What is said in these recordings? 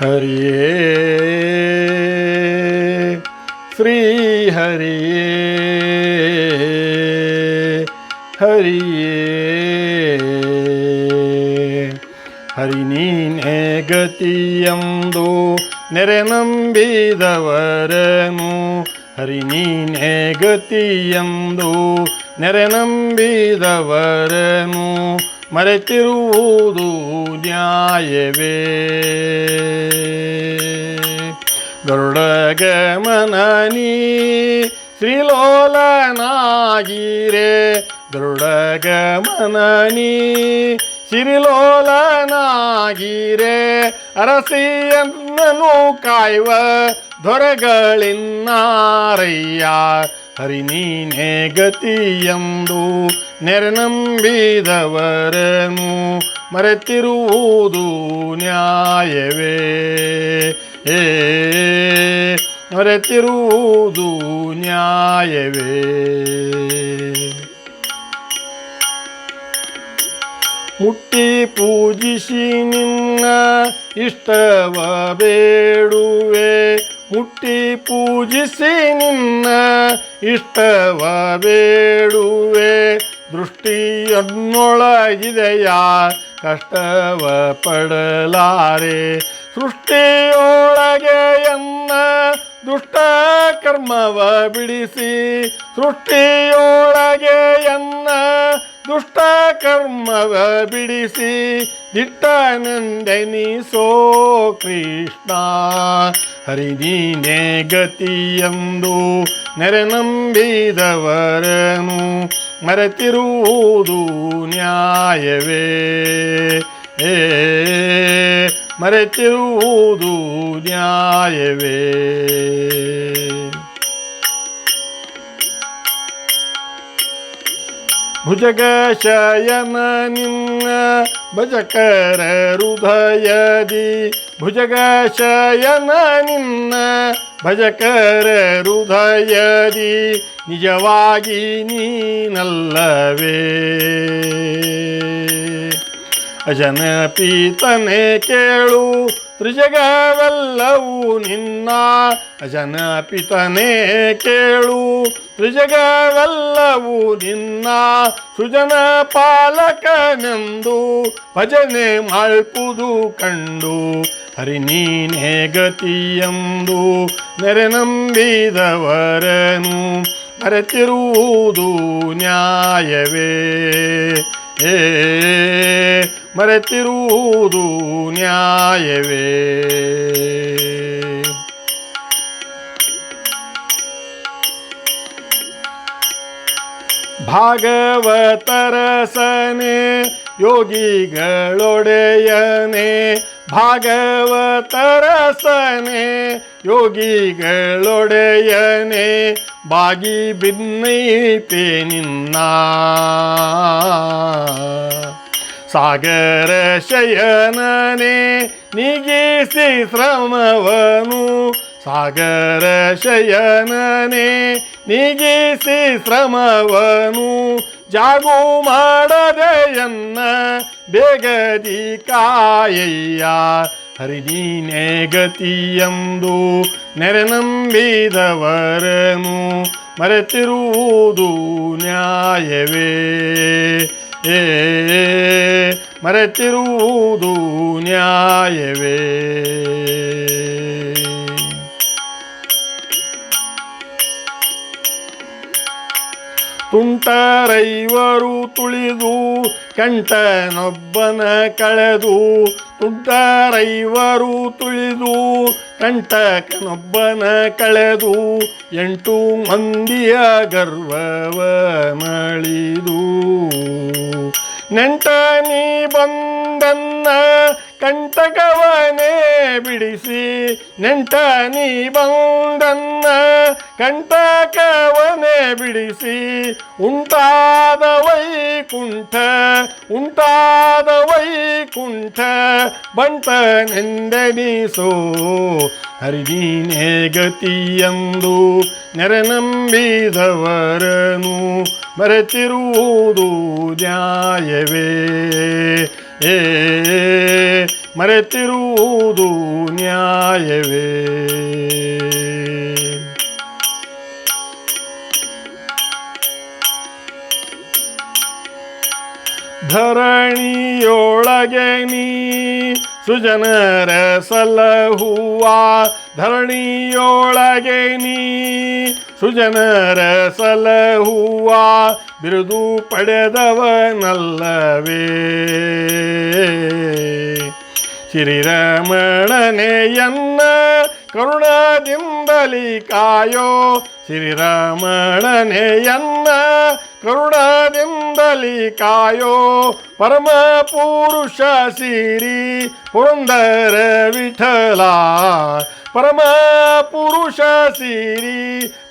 ಹರಿಯೇ. ಶ್ರೀ ಹರಿಯೇ. ಹರಿಯೇ. ಹರಿ ನೀನೇ ಗತಿಯಂದು ನೆರೆ ನಂಬಿದವರನು. ಹರಿ ನೀನೇ ಗತಿಯಂದು ನೆರೆ ನಂಬಿದವರನು. ಮರೆತಿರುವುದು ನ್ಯಾಯವೇ? ಗರುಡಗಮನನಿ ಶ್ರೀಲೋಲನಾಗಿರೆ? ಗರುಡಗಮನನಿ ಶ್ರೀಲೋಲನಾಗಿರೆ? ಅರಸಿಯನ್ನನು ಕಾಯುವ ದೊರೆಗಳಿನ್ನಾರಯ್ಯ? ಹರಿ ನೀನೇ ಗತಿಯಂದು ನೆರೆ ನಂಬಿದವರನು ಮರೆತಿರುವುದು ನ್ಯಾಯವೇ? ಏ ಮರೆತಿರುವುದು ನ್ಯಾಯವೇ? ಮುಟ್ಟಿ ಪೂಜಿಸಿ ನಿನ್ನ ಇಷ್ಟವ ಬೇಡುವೆ. ಮುಟ್ಟಿ ಪೂಜಿಸಿ ನಿನ್ನ ಇಷ್ಟವ ಬೇಡುವೆ. ದೃಷ್ಟಿಯನ್ನೊಳಗಿದೆಯ? ಕಷ್ಟವ ಪಡಲಾರೆ ಸೃಷ್ಟಿಯೊಳಗೆ ಎನ್ನ ದುಷ್ಟ ಕರ್ಮವ ಬಿಡಿಸಿ ಸೃಷ್ಟಿಯೊಳಗೆ ಎನ್ನ ದುಷ್ಟ ಕರ್ಮವ ಬಿಡಿಸಿ ದಿಟ್ಟನಂದನಿಸೋ ಕೃಷ್ಣ. ಹರಿದೀನೇ ಗತಿಯಂದು ನೆರೆ ನಂಬಿದವರನು ಮರೆತಿರುವುದು ನ್ಯಾಯವೇ. ಏ ಮರೆತಿರುವುದು ನ್ಯಾಯವೇ. ಭುಜಗ ಶಯನ ನಿನ್ನ ಭಜಕರ ಹೃದಯದಿ ಭುಜಗ ಶಯನ ನಿನ್ನ ಭಜಕರ ಹೃದಯದಿ ನಿಜವಾಗಿ ನೀನಲ್ಲವೇ. ಅಜನ ಪೀತನೆ ಕೇಳು ತ್ರಿಜಗವೆಲ್ಲವೂ ನಿನ್ನ ಅಜನ ಪಿತನೇ ಕೇಳು. ತ್ರಿಜಗವೆಲ್ಲವೂ ನಿನ್ನ ಸುಜನ ಪಾಲಕನೆಂದು ಭಜನೆ ಮಾಡ್ಪುದು ಕಂಡು. ಹರಿ ನೀನೇ ಗತಿಯಂದು ನೆರೆ ನಂಬಿದವರನು ಮರೆತಿರುವುದು ನ್ಯಾಯವೇ. ಏ ಮರೆತಿರುವುದು ನ್ಯಾಯವೇ? ಭಾಗವತರಸನೆ ಯೋಗಿಗಳೊಡೆಯನೆ ಭಾಗವತರಸನೆ ಯೋಗಿಗಳೊಡೆಯನೆ ಬಾಗಿ ಬಿನ್ನೈತೆ ನಿನ್ನ. ಸಾಗರ ಶಯನನೆ ನಿಗಿಸಿ ಶ್ರಮವನು. ಸಾಗರ ಶಯನನೆ ನಿಗಿಸಿ ಶ್ರಮವನು. ಜಾಗು ಮಾಡದೆಯನ್ನ ಬೇಗದಿ ಕಾಯಯ್ಯ. ಹರಿದೀನೇ ಗತಿಯಂದು ನೆರೆ ನಂಬಿದವರನು. ಮರೆತಿರುವುದು ನ್ಯಾಯವೇ. ಏ ಮರೆತಿರುವುದು ನ್ಯಾಯವೇ? ತುಂಟರೈವರು ತುಳಿದು ಕಂಠನೊಬ್ಬನ ಕಳೆದು, ತುಂಟರೈವರು ತುಳಿದು ಕಂಟಕನೊಬ್ಬನ ಕಳೆದು, ಎಂಟು ಮಂದಿಯ ಗರ್ವವ ಮಳಿದು. ನೆಂಟ ನೀ ಬಂದನ್ನ ಕಂಟಕವನೇ ಬಿಡಿಸಿ. ನೆಂಟ ನೀ ಬಂದನ್ನ ಕಂಟಕವನೇ ಬಿಡಿಸಿ. ಉಂಟಾದ ವೈಕುಂಠ ಉಂಟಾದ ವೈಕುಂಠ ಬಂಟನೆಂದೆನಿಸೋ ಹರಿದೀನೇ ಗತಿಯಂದು ನೆರೆ ನಂಬಿದವರನು ಮರೆತಿರುವುದು ನ್ಯಾಯವೇ ಏ ಮರೆತಿರುವುದು ನ್ಯಾಯ ನ್ಯಾಯವೇ ಧರಣಿಯೊಳಗೆ ನೀ ಸುಜನರ ಸಲಹುವ ಧರಣಿಯೊಳಗೆ ನೀ ಸುಜನರ ಸಲಹುವ ಬಿರುದು ಪಡೆದವನಲ್ಲವೇ. ಶ್ರೀರಮಣನೆಯನ್ನ ಕರುಣದಿಂದಲಿ ಕಾಯೋ ಶ್ರೀರಮಣನೆಯನ್ನ ಕರುಣದಿಂದಲಿ ಕಾಯೋ ಪರಮ ಪುರುಷ ಸಿರಿ ಪುರಂದರ ವಿಠಲ ಪರಮ ಪುರುಷ ಸಿರಿ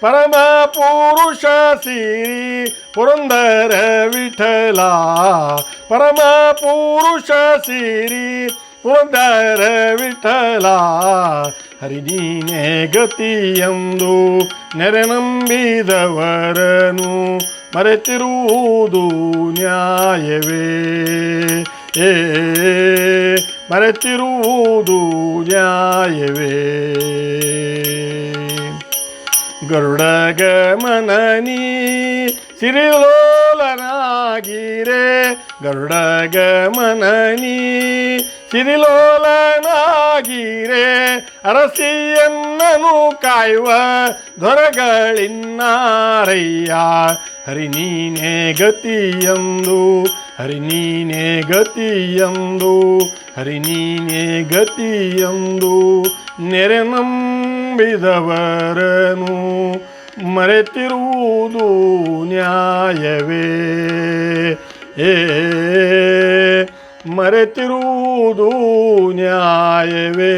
ಪರಮ ಪುರುಷ ಸಿರಿ ಪುರಂದರ ವಿಠಲ ಪರಮ ಪುರುಷ ಸಿರಿ ಪುರಂದರ ವಿಠಲ ಹರಿದೀನೇ ಗತಿಯಂದು ನೆರೆ ನಂಬಿದವರನು ಮರೆತಿರುವುದು ನ್ಯಾಯವೇ? ಏ ಮರೆತಿರುವುದು ನ್ಯಾಯವೇ? ಗರುಡಗಮನನಿ ಸಿರಿಲೋಲನಾಗಿರೆ. ಗರುಡಗಮನನಿ ಸಿರಿಲೋಲನಾಗಿರೆ ಅರಸಿಯನ್ನನು ಕಾಯುವ ದೊರಗಳಿನ್ನಾರಯ್ಯ. ಹರಿ ನೀನೇ ಗತಿಯಂದು, ಹರಿ ನೀನೇ ಗತಿಯಂದು, ಹರಿ ನೀನೇ ಗತಿಯಂದು ನೆರೆ ನಂಬಿದವರನು ಮರೆತಿರುವುದು ನ್ಯಾಯವೇ. ಏ ಮರೆತಿರುವುದು ನ್ಯಾಯವೇ